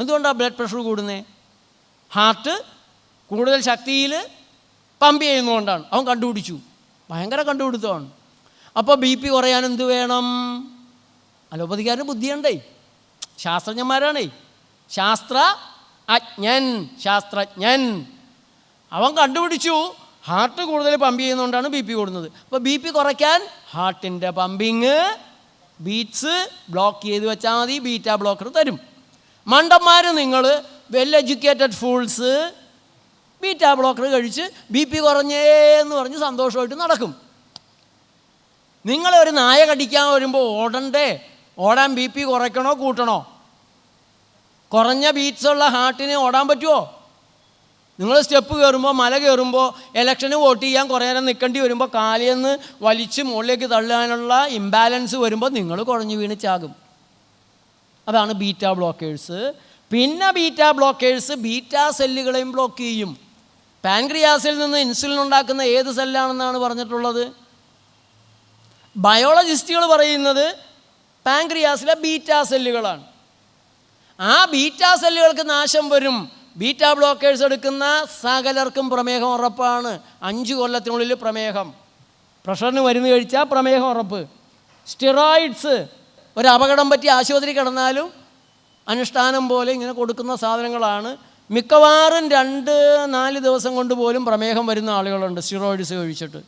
എന്തുകൊണ്ടാണ് blood pressure കൂടുന്നത് heart കൂടുതൽ ശക്തിയിൽ പമ്പ് ചെയ്യുന്നതുകൊണ്ടാണ്. അവൻ കണ്ടുപിടിച്ചു. ഭയങ്കര കണ്ടുപിടുത്തമാണ്. അപ്പോൾ ബി പി കുറയാൻ എന്ത് വേണം? അലോപ്പതിക്കാരന് ബുദ്ധിയുണ്ടേ. ശാസ്ത്രജ്ഞന്മാരാണേ. ശാസ്ത്ര അജ്ഞൻ. ശാസ്ത്രജ്ഞൻ. അവൻ കണ്ടുപിടിച്ചു. ഹാർട്ട് കൂടുതൽ പമ്പ് ചെയ്യുന്നതുകൊണ്ടാണ് ബി പി കൂടുന്നത്. അപ്പോൾ ബി പി കുറയ്ക്കാൻ ഹാർട്ടിന്റെ പമ്പിങ് ബീറ്റ്സ് ബ്ലോക്ക് ചെയ്ത് വെച്ചാൽ മതി. ബീറ്റ ബ്ലോക്കർ തരും. മണ്ടന്മാർ നിങ്ങൾ well educated fools beta blocker കഴിച്ച് ബി പി കുറഞ്ഞേന്ന് പറഞ്ഞ് സന്തോഷമായിട്ട് നടക്കും. നിങ്ങളെ ഒരു നായ കടിക്കാൻ വരുമ്പോൾ ഓടണ്ടേ? ഓടാൻ ബി പി കുറയ്ക്കണോ കൂട്ടണോ? കുറഞ്ഞ ബീറ്റ്സ് ഉള്ള ഹാർട്ടിന് ഓടാൻ പറ്റുമോ നിങ്ങൾ സ്റ്റെപ്പ് കയറുമ്പോൾ മല കയറുമ്പോൾ ഇലക്ഷന് വോട്ട് ചെയ്യാൻ കുറേ നേരം നിൽക്കേണ്ടി വരുമ്പോൾ കാലിൽ നിന്ന് വലിച്ച് മുകളിലേക്ക് തള്ളാനുള്ള ഇംബാലൻസ് വരുമ്പോൾ നിങ്ങൾ കുഴഞ്ഞു വീണ് ചാകും. അതാണ് ബീറ്റ ബ്ലോക്കേഴ്സ്. പിന്നെ ബീറ്റ ബ്ലോക്കേഴ്സ് ബീറ്റ സെല്ലുകളെയും ബ്ലോക്ക് ചെയ്യും. പാൻക്രിയാസിൽ നിന്ന് ഇൻസുലിൻ ഉണ്ടാക്കുന്ന ഏത് സെല്ലാണെന്നാണ് പറഞ്ഞിട്ടുള്ളത്? ബയോളജിസ്റ്റുകൾ പറയുന്നത് പാൻക്രിയാസിലെ ബീറ്റ സെല്ലുകളാണ്. ആ ബീറ്റ സെല്ലുകൾക്ക് നാശം വരും. ബീറ്റ ബ്ലോക്കേഴ്സ് എടുക്കുന്ന സകലർക്കും പ്രമേഹം ഉറപ്പാണ്. അഞ്ച് കൊല്ലത്തിനുള്ളിൽ പ്രമേഹം. പ്രഷറിന് മരുന്ന് കഴിച്ചാൽ പ്രമേഹം ഉറപ്പ്. സ്റ്റിറോയിഡ്സ് ഒരു പറ്റി ആശുപത്രി കിടന്നാലും അനുഷ്ഠാനം പോലെ ഇങ്ങനെ കൊടുക്കുന്ന സാധനങ്ങളാണ്. മിക്കവാറും രണ്ട് നാല് ദിവസം കൊണ്ട് പോലും പ്രമേഹം വരുന്ന ആളുകളുണ്ട് സ്റ്റിറോയിഡ്സ് കഴിച്ചിട്ട്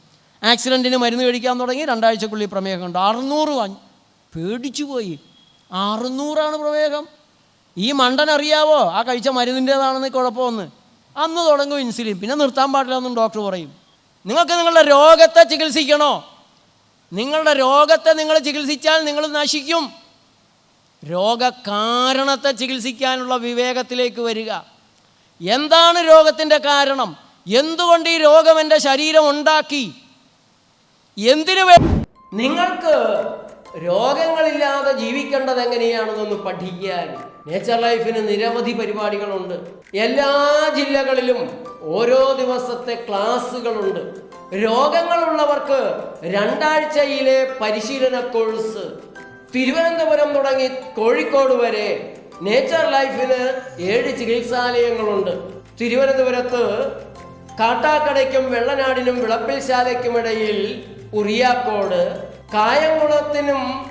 ആക്സിഡന്റിന് മരുന്ന് കഴിക്കാൻ തുടങ്ങി രണ്ടാഴ്ചക്കുള്ളിൽ പ്രമേഹമുണ്ട്. അറുന്നൂറ് പേടിച്ചു പോയി. അറുന്നൂറാണ് പ്രമേഹം. ഈ മണ്ടൻ അറിയാവോ? ആ കഴിച്ച മരുന്നിന്റേതാണെന്ന് കുഴപ്പമൊന്ന്. അന്ന് തുടങ്ങും ഇൻസുലിൻ. പിന്നെ നിർത്താൻ പാടില്ല എന്നും ഡോക്ടർ പറയും. നിങ്ങൾക്ക് നിങ്ങളുടെ രോഗത്തെ ചികിത്സിക്കണോ? നിങ്ങളുടെ രോഗത്തെ നിങ്ങൾ ചികിത്സിച്ചാൽ നിങ്ങൾ നശിക്കും. രോഗകാരണത്തെ ചികിത്സിക്കാനുള്ള വിവേകത്തിലേക്ക് വരിക. എന്താണ് രോഗത്തിന്റെ കാരണം? എന്തുകൊണ്ട് ഈ രോഗം എന്റെ ശരീരം ഉണ്ടാക്കി? എന്തിനു നിങ്ങൾക്ക് രോഗങ്ങളില്ലാതെ ജീവിക്കേണ്ടത് എങ്ങനെയാണെന്നൊന്ന് പഠിക്കാൻ നേച്ചർ ലൈഫിന് നിരവധി പരിപാടികളുണ്ട്. എല്ലാ ജില്ലകളിലും ഓരോ ദിവസത്തെ ക്ലാസ്സുകളുണ്ട്. രോഗങ്ങളുള്ളവർക്ക് രണ്ടാഴ്ചയിലെ പരിശീലന കോഴ്സ്. തിരുവനന്തപുരം തുടങ്ങി കോഴിക്കോട് വരെ നേച്ചർ ലൈഫിന് ഏഴ് ചികിത്സാലയങ്ങളുണ്ട്. തിരുവനന്തപുരത്ത് കാട്ടാക്കടയ്ക്കും വെള്ളനാടിനും വിളപ്പിൽശാലയ്ക്കുമിടയിൽ ഉറിയാക്കോട് കായംകുളത്തിനും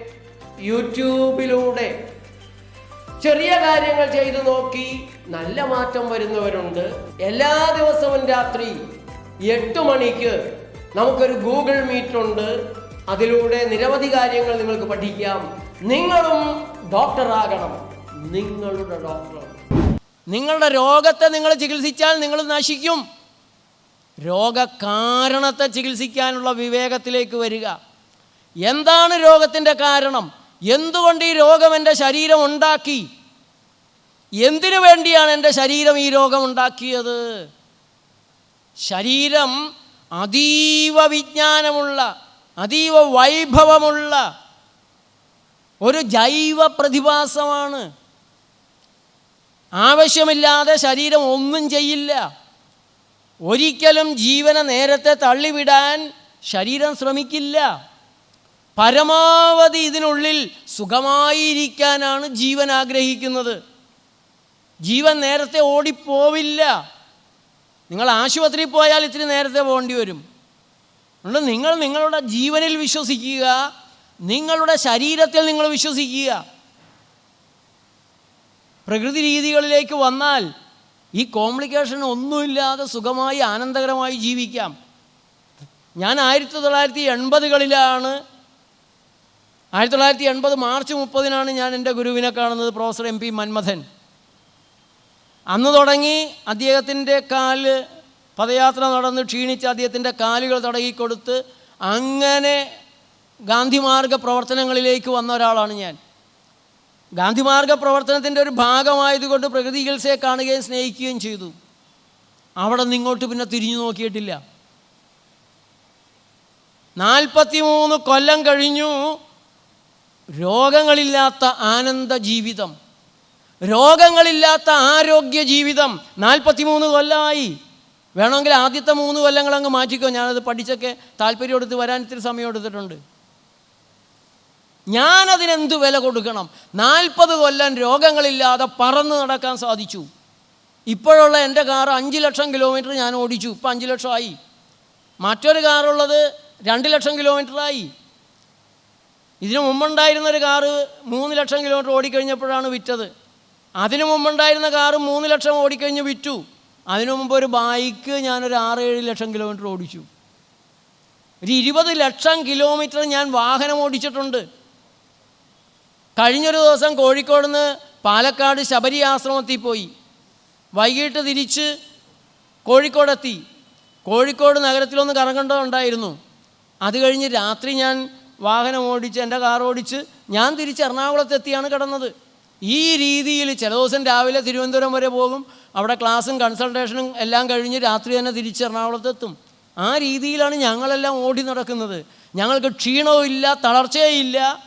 യൂട്യൂബിലൂടെ ചെറിയ കാര്യങ്ങൾ ചെയ്തു നോക്കി നല്ല മാറ്റം വരുന്നവരുണ്ട്. എല്ലാ ദിവസവും രാത്രി എട്ട് മണിക്ക് നമുക്കൊരു ഗൂഗിൾ മീറ്റ് ഉണ്ട്. അതിലൂടെ നിരവധി കാര്യങ്ങൾ നിങ്ങൾക്ക് പഠിക്കാം. നിങ്ങളും ഡോക്ടറാകണം. നിങ്ങളുടെ ഡോക്ടർ. നിങ്ങളുടെ രോഗത്തെ നിങ്ങൾ ചികിത്സിച്ചാൽ നിങ്ങൾ നശിക്കും. രോഗകാരണത്തെ ചികിത്സിക്കാനുള്ള വിവേകത്തിലേക്ക് വരിക. എന്താണ് രോഗത്തിന്റെ കാരണം? എന്തുകൊണ്ട് ഈ രോഗം എന്റെ ശരീരം ഉണ്ടാക്കി? എന്തിനു വേണ്ടിയാണ് എന്റെ ശരീരം ഈ രോഗം ഉണ്ടാക്കിയത്? ശരീരം അതീവ വിജ്ഞാനമുള്ള അതീവ വൈഭവമുള്ള ഒരു ജൈവ പ്രതിഭാസമാണ്. ആവശ്യമില്ലാതെ ശരീരം ഒന്നും ചെയ്യില്ല. ഒരിക്കലും ജീവനെ നേരത്തെ തള്ളിവിടാൻ ശരീരം ശ്രമിക്കില്ല. പരമാവധി ഇതിനുള്ളിൽ സുഖമായിരിക്കാനാണ് ജീവൻ ആഗ്രഹിക്കുന്നത്. ജീവൻ നേരത്തെ ഓടിപ്പോവില്ല. നിങ്ങൾ ആശുപത്രിയിൽ പോയാൽ ഇത്തിരി നേരത്തെ പോകേണ്ടി വരും. അതുകൊണ്ട് നിങ്ങൾ നിങ്ങളുടെ ജീവനിൽ വിശ്വസിക്കുക. നിങ്ങളുടെ ശരീരത്തിൽ നിങ്ങൾ വിശ്വസിക്കുക. പ്രകൃതി രീതികളിലേക്ക് വന്നാൽ ഈ കോംപ്ലിക്കേഷൻ ഒന്നുമില്ലാതെ സുഖമായി ആനന്ദകരമായി ജീവിക്കാം. ഞാൻ ആയിരത്തി തൊള്ളായിരത്തി എൺപതുകളിലാണ് ആയിരത്തി തൊള്ളായിരത്തി എൺപത് മാർച്ച് മുപ്പതിനാണ് ഞാൻ എന്റെ ഗുരുവിനെ കാണുന്നത് പ്രൊഫസർ എം പി മന്മഥൻ. അന്ന് തുടങ്ങി അദ്ദേഹത്തിന്റെ കാൽ പദയാത്ര നടന്ന് ക്ഷീണിച്ച് അദ്ദേഹത്തിന്റെ കാലുകൾ തടകിക്കൊടുത്ത് അങ്ങനെ ഗാന്ധിമാർഗ പ്രവർത്തനങ്ങളിലേക്ക് വന്ന ഒരാളാണ് ഞാൻ. ഗാന്ധിമാർഗ പ്രവർത്തനത്തിന്റെ ഒരു ഭാഗമായതുകൊണ്ട് പ്രകൃതി ചികിത്സയെ കാണുകയും സ്നേഹിക്കുകയും ചെയ്തു. അവിടെ നിങ്ങോട്ട് പിന്നെ തിരിഞ്ഞു നോക്കിയിട്ടില്ല. നാൽപ്പത്തി മൂന്ന് കൊല്ലം കഴിഞ്ഞു. രോഗങ്ങളില്ലാത്ത ആനന്ദ ജീവിതം രോഗങ്ങളില്ലാത്ത ആരോഗ്യ ജീവിതം നാൽപ്പത്തിമൂന്ന് കൊല്ലമായി വേണമെങ്കിൽ ആദ്യത്തെ മൂന്ന് കൊല്ലങ്ങൾ അങ്ങ് മാറ്റിക്കോ. ഞാനത് പഠിച്ചൊക്കെ താല്പര്യം എടുത്ത് വരാൻ ഇത്തിരി സമയം എടുത്തിട്ടുണ്ട്. ഞാനതിനെന്ത് വില കൊടുക്കണം? നാൽപ്പത് കൊല്ലം രോഗങ്ങളില്ലാതെ പറന്ന് നടക്കാൻ സാധിച്ചു. ഇപ്പോഴുള്ള എന്റെ കാർ അഞ്ച് ലക്ഷം കിലോമീറ്റർ ഞാൻ ഓടിച്ചു. ഇപ്പം അഞ്ച് ലക്ഷമായി. മറ്റൊരു കാറുള്ളത് രണ്ട് ലക്ഷം കിലോമീറ്ററായി. ഇതിനു മുമ്പുണ്ടായിരുന്ന ഒരു കാറ് മൂന്ന് ലക്ഷം കിലോമീറ്റർ ഓടിക്കഴിഞ്ഞപ്പോഴാണ് വിറ്റത്. അതിനു മുമ്പുണ്ടായിരുന്ന കാറ് മൂന്ന് ലക്ഷം ഓടിക്കഴിഞ്ഞ് വിറ്റു. അതിനു മുമ്പ് ഒരു ബൈക്ക് ഞാനൊരു ആറ് ഏഴ് ലക്ഷം കിലോമീറ്റർ ഓടിച്ചു. ഒരു ഇരുപത് ലക്ഷം കിലോമീറ്റർ ഞാൻ വാഹനം ഓടിച്ചിട്ടുണ്ട്. കഴിഞ്ഞൊരു ദിവസം കോഴിക്കോട് നിന്ന് പാലക്കാട് ശബരി ആശ്രമത്തിൽ പോയി. വൈകിട്ട് തിരിച്ച് കോഴിക്കോടെത്തി. കോഴിക്കോട് നഗരത്തിലൊന്ന് കറങ്ങേണ്ടതുണ്ടായിരുന്നു. അത് കഴിഞ്ഞ് രാത്രി ഞാൻ വാഹനം ഓടിച്ച് എന്റെ കാർ ഓടിച്ച് ഞാൻ തിരിച്ച് എറണാകുളത്തെത്തിയാണ് കിടന്നത്. ഈ രീതിയിൽ ചില ദിവസം രാവിലെ തിരുവനന്തപുരം വരെ പോകും. അവിടെ ക്ലാസ്സും കൺസൾട്ടേഷനും എല്ലാം കഴിഞ്ഞ് രാത്രി തന്നെ തിരിച്ച് എറണാകുളത്തെത്തും ആ രീതിയിലാണ് ഞങ്ങളെല്ലാം ഓടി നടക്കുന്നത്. ഞങ്ങൾക്ക് ക്ഷീണവും ഇല്ല തളർച്ചയും ഇല്ല.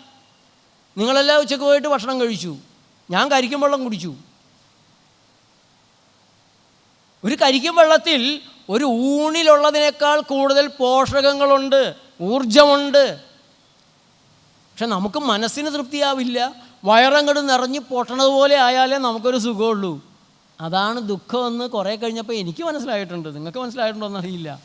നിങ്ങളെല്ലാം ഉച്ചയ്ക്ക് പോയിട്ട് ഭക്ഷണം കഴിച്ചു. ഞാൻ കരിക്കും വെള്ളം കുടിച്ചു. ഒരു കരിക്കും വെള്ളത്തിൽ ഒരു ഊണിലുള്ളതിനേക്കാൾ കൂടുതൽ പോഷകങ്ങളുണ്ട് ഊർജമുണ്ട് പക്ഷെ നമുക്ക് മനസ്സിന് തൃപ്തിയാവില്ല. വയറങ്ങട് നിറഞ്ഞ് പൊട്ടണത് പോലെ ആയാലേ നമുക്കൊരു സുഖമുള്ളൂ. അതാണ് ദുഃഖമെന്ന് കുറേ കഴിഞ്ഞപ്പോൾ എനിക്ക് മനസ്സിലായിട്ടുണ്ട്. നിങ്ങൾക്ക് മനസ്സിലായിട്ടുണ്ടോ എന്നറിയില്ല.